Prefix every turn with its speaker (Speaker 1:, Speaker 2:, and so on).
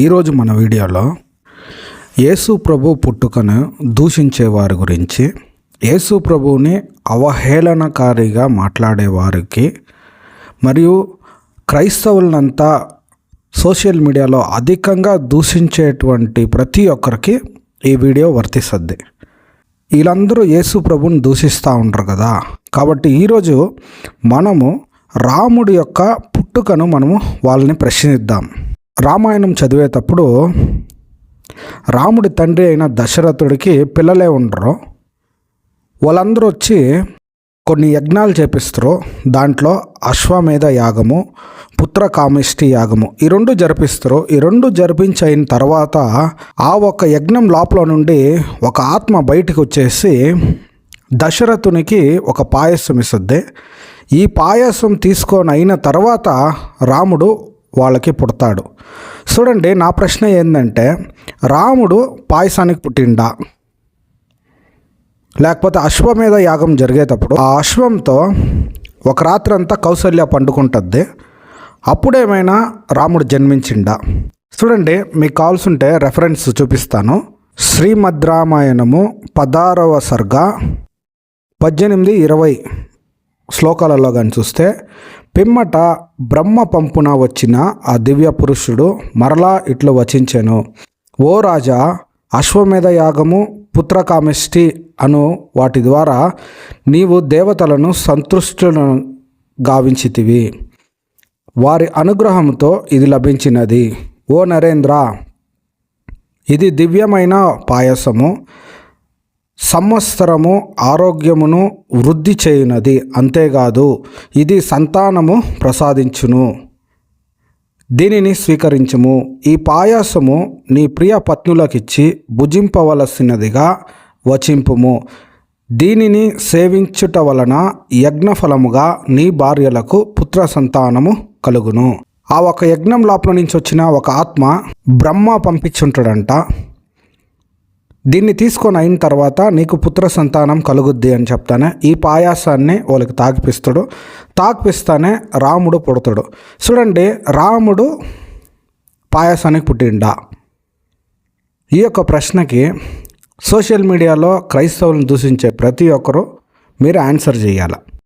Speaker 1: ఈరోజు మన వీడియోలో యేసు ప్రభు పుట్టుకను దూషించే వారి గురించి యేసు ప్రభువుని అవహేళనకారిగా మాట్లాడేవారికి మరియు క్రైస్తవులనంతా సోషల్ మీడియాలో అధికంగా దూషించేటువంటి ప్రతి ఒక్కరికి ఈ వీడియో వర్తిస్తుంది. వీళ్ళందరూ యేసు ప్రభుని దూషిస్తూ ఉంటారు కదా. కాబట్టి ఈరోజు మనము రాముడి యొక్క పుట్టుకను మనము వాళ్ళని ప్రశ్నిద్దాం. రామాయణం చదివేటప్పుడు రాముడి తండ్రి అయిన దశరథుడికి పిల్లలే ఉండరు. వాళ్ళందరూ వచ్చి కొన్ని యజ్ఞాలు చేపిస్తారు. దాంట్లో అశ్వమేధ యాగము పుత్ర కామిష్టి యాగము ఈ రెండు జరిపిస్తారు. ఈ రెండు జరిపించిన తర్వాత ఆ ఒక యజ్ఞం లోపల నుండి ఒక ఆత్మ బయటకు వచ్చేసి దశరథునికి ఒక పాయసం ఇస్తుంది. ఈ పాయసం తీసుకొని అయిన తర్వాత రాముడు వాళ్ళకి పుడతాడు. చూడండి నా ప్రశ్న ఏంటంటే రాముడు పాయసానికి పుట్టిండా? లేకపోతే అశ్వమేధ యాగం జరిగేటప్పుడు ఆ అశ్వంతో ఒక రాత్రి అంతా కౌసల్య పండుకుంటుంది అప్పుడేమైనా రాముడు జన్మించిండా? చూడండి మీకు కావాల్సింటే రెఫరెన్స్ చూపిస్తాను. శ్రీమద్ రామాయణము పదారవ సర్గ పద్దెనిమిది ఇరవై. శ్లోకాలలో కానీ చూస్తే పిమ్మట బ్రహ్మ పంపున వచ్చిన ఆ దివ్య పురుషుడు మరలా ఇట్లు వచించెను. ఓ రాజా అశ్వమేధ యాగము పుత్రకామిష్టి అను వాటి ద్వారా నీవు దేవతలను సంతృష్టులను గావించితివి. వారి అనుగ్రహంతో ఇది లభించినది. ఓ నరేంద్ర ఇది దివ్యమైన పాయసము. సంవత్సరము ఆరోగ్యమును వృద్ధి చేయునది అంతేకాదు ఇది సంతానము ప్రసాదించును. దీనిని స్వీకరించుము. ఈ పాయాసము నీ ప్రియ పత్నులకిచ్చి భుజింపవలసినదిగా వచింపుము. దీనిని సేవించుట వలన యజ్ఞఫలముగా నీ భార్యలకు పుత్ర సంతానము కలుగును. ఆ ఒక యజ్ఞం లోపల నుంచి వచ్చిన ఒక ఆత్మ బ్రహ్మ పంపించుంటాడంట. దీన్ని తీసుకొని అయిన తర్వాత నీకు పుత్ర సంతానం కలుగుద్ది అని చెప్తానే ఈ పాయాసాన్ని వాళ్ళకి తాగిపిస్తాడు. తాగిపిస్తానే రాముడు పుడతాడు. చూడండి రాముడు పాయాసానికి పుట్టిండా? ఈ యొక్క ప్రశ్నకి సోషల్ మీడియాలో క్రైస్తవులను దూషించే ప్రతి ఒక్కరూ మీరు ఆన్సర్ చేయాలి?